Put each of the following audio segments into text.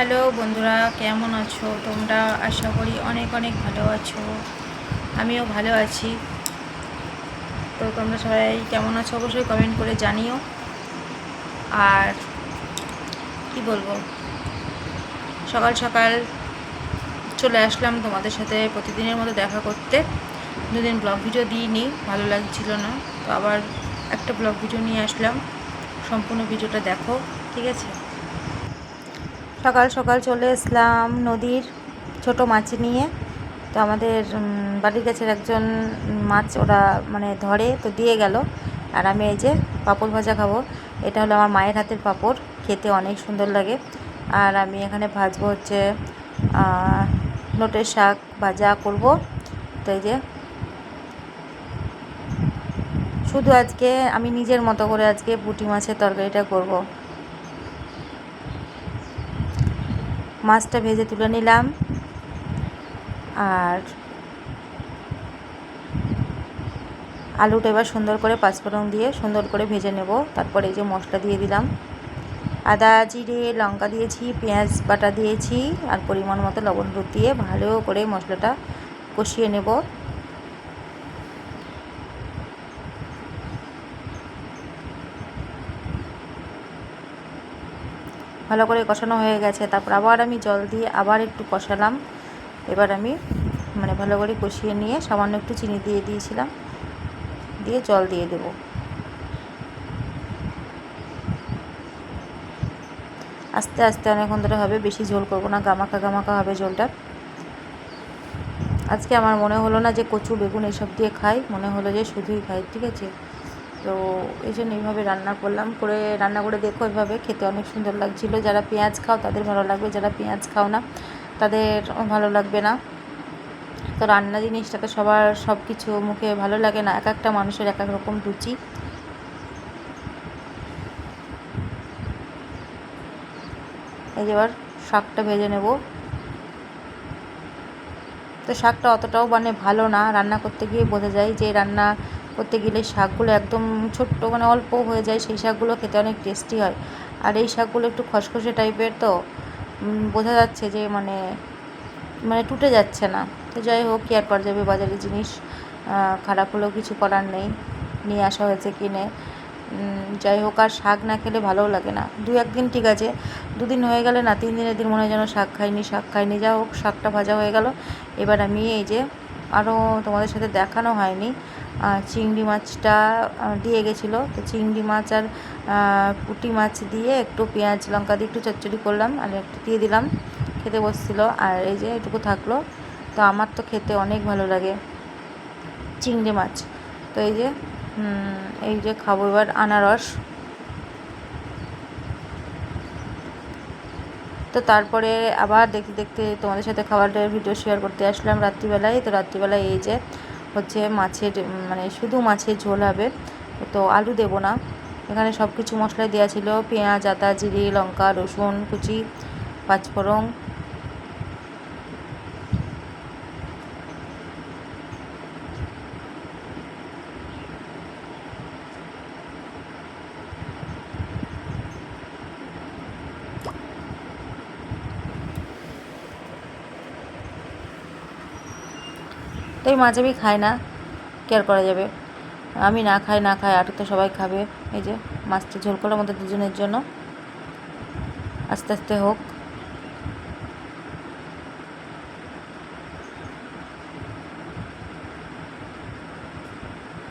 Hello বন্ধুরা, কেমন আছো? তোমরা আশা করি অনেক অনেক ভালো আছো। আমিও ভালো আছি। তো তোমরা সবাই কেমন আছো অবশ্যই কমেন্ট করে জানিও। আর কি বলব? সকাল সকাল চলে আসলাম তোমাদের সাথে প্রতিদিনের মতো দেখা করতে। দুদিন ব্লগ ভিডিও দিইনি, ভালো লাগছিল না। তো আবার একটা ব্লগ ভিডিও নিয়ে আসলাম। সম্পূর্ণ ভিডিওটা দেখো, ঠিক আছে? সকাল সকাল চলে এসলাম নদীর ছোট মাছ নিয়ে। তো আমাদের বাড়ির কাছের একজন মাছ ওরা মানে ধরে তো দিয়ে গেল। আর আমি এই যে পাঁপড় ভাজা খাব। এটা হলো আমার মায়ের হাতের পাঁপড়, খেতে অনেক সুন্দর লাগে। আর আমি এখানে ভাজবো হচ্ছে নোটের শাক ভাজা করব। তো এই যে, শুধু আজকে আমি নিজের মতো করে আজকে পুঁটি মাছের তরকারিটা করব। মাছটা ভেজে তুলে নিলাম। আর আলুটা এবার সুন্দর করে পাঁচফোড়ন দিয়ে সুন্দর করে ভেজে নেব। তারপর এই যে মশলা দিয়ে দিলাম। আদা, জিরে, লঙ্কা দিয়েছি, পেঁয়াজ বাটা দিয়েছি, আর পরিমাণ মতো লবণ দিয়ে ভালো করে মশলাটা কষিয়ে নেব। ভালো করে কষানো হয়ে গেছে। তারপর আবার আমি জল দিয়ে আবার একটু কষালাম। এবার আমি মানে ভালো করে কষিয়ে নিয়ে সামান্য একটু চিনি দিয়ে দিয়েছিলাম। দিয়ে জল দিয়ে দেব। আস্তে আস্তে অনেকক্ষণ ধরে হবে, বেশি ঝোল করব না গামাকা গামাকা হবে ঝোলটা। আজকে আমার মনে হলো না যে কচু, বেগুন এসব দিয়ে খাই, মনে হলো যে শুধুই খাই, ঠিক আছে? তো এই জন্য এইভাবে রান্না করলাম। করে রান্না করে দেখো এভাবে। খেতে অনেক সুন্দর লাগছিল। যারা পেঁয়াজ খাও, তাদের ভালো লাগবে। যারা পেঁয়াজ খাও না, তাদের ভালো লাগবে না। তো রান্না জিনিসটা তো সবার সব কিছু মুখে ভালো লাগে না। এক একটা মানুষের এক এক রকম রুচি। এই যে এবার শাকটা ভেজে নেব। তো শাকটা অতটাও মানে ভালো না। রান্না করতে গিয়ে বোঝা যায় যে রান্না করতে গেলে শাকগুলো একদম ছোট্ট মানে অল্প হয়ে যায়, সেই শাকগুলো খেতে অনেক টেস্টি হয়। আর এই শাকগুলো একটু খসখসে টাইপের তো বোঝা যাচ্ছে যে মানে মানে টুটে যাচ্ছে না। তো যাই হোক, কি আর করা যাবে বাজারে জিনিস খারাপ হলেও কিছু করার নেই, নিয়ে আসা হয়েছে কিনে। যাই হোক, আর শাক না খেলে ভালোও লাগে না। দু একদিন ঠিক আছে, দুদিন হয়ে গেলে না, তিন দিনের দিন মনে হয় যেন শাক খাইনি শাক খাইনি। যা হোক, শাকটা ভাজা হয়ে গেল। এবার আমি এই যে আরও তোমাদের সাথে দেখানো হয়নি। চিংড়ি মাছটা দিয়ে গেছিল। তো চিংড়ি মাছ আর পুঁটি মাছ দিয়ে একটু পেঁয়াজ লঙ্কা দিয়ে একটু চচ্চড়ি করলাম আর একটু দিয়ে দিলাম। খেতে বসছিলো আর এই যে এটুকু থাকল। তো আমার তো খেতে অনেক ভালো লাগে চিংড়ি মাছ। তো এই যে এই যে খাব এবার আনারস। তো তারপরে আবার দেখতে দেখতে তোমাদের সাথে খাবারের ভিডিও শেয়ার করতে আসলাম রাত্রিবেলায়। তো রাত্রিবেলায় এই যে হচ্ছে মাছের মানে শুধু মাছের ঝোল হবে, তো আলু দেব না। এখানে সব কিছু মশলা দেওয়া ছিল পেঁয়াজ, আদা, জিরি, লঙ্কা, রসুন, কুচি, পাঁচফোড়ন তো এই মাছ আমি খাই না কেয়ার করা যাবে। আমি না খাই না খাই আর তো সবাই খাবে। এই যে, মাছটা ঝোল করলাম আমাদের দুজনের জন্য। আস্তে আস্তে হোক।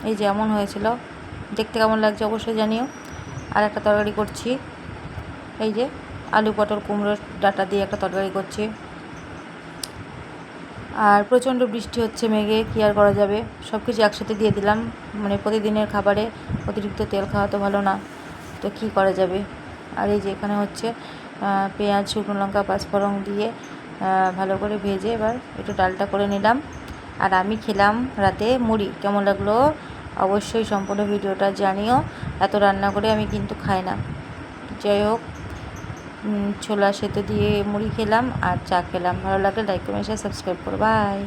এই যে, এমন হয়েছিল। দেখতে কেমন লাগছে অবশ্যই জানিও। আর একটা তরকারি করছি। এই যে, আলু পটল কুমড়োর ডাটা দিয়ে একটা তরকারি করছি। আর প্রচণ্ড বৃষ্টি হচ্ছে, মেঘে কী আর করা যাবে? সব কিছু একসাথে দিয়ে দিলাম। মানে প্রতিদিনের খাবারে অতিরিক্ত তেল খাওয়া তো ভালো না, তো কী করা যাবে? আর এই যে এখানে হচ্ছে পেঁয়াজ, শুকনো লঙ্কা, পাঁচফোড়ন দিয়ে ভালো করে ভেজে এবার একটু ডালটা করে নিলাম। আর আমি খেলাম রাতে মুড়ি। কেমন লাগল? অবশ্যই সম্পূর্ণ ভিডিওটা জানিও। এত রান্না করে আমি কিন্তু খাই না। যাই হোক ছোলা সেদ্ধ দিয়ে মুড়ি খেলাম আর চা খেলাম। ভালো লাগলে লাইক কমেন্ট সাবস্ক্রাইব করো। বাই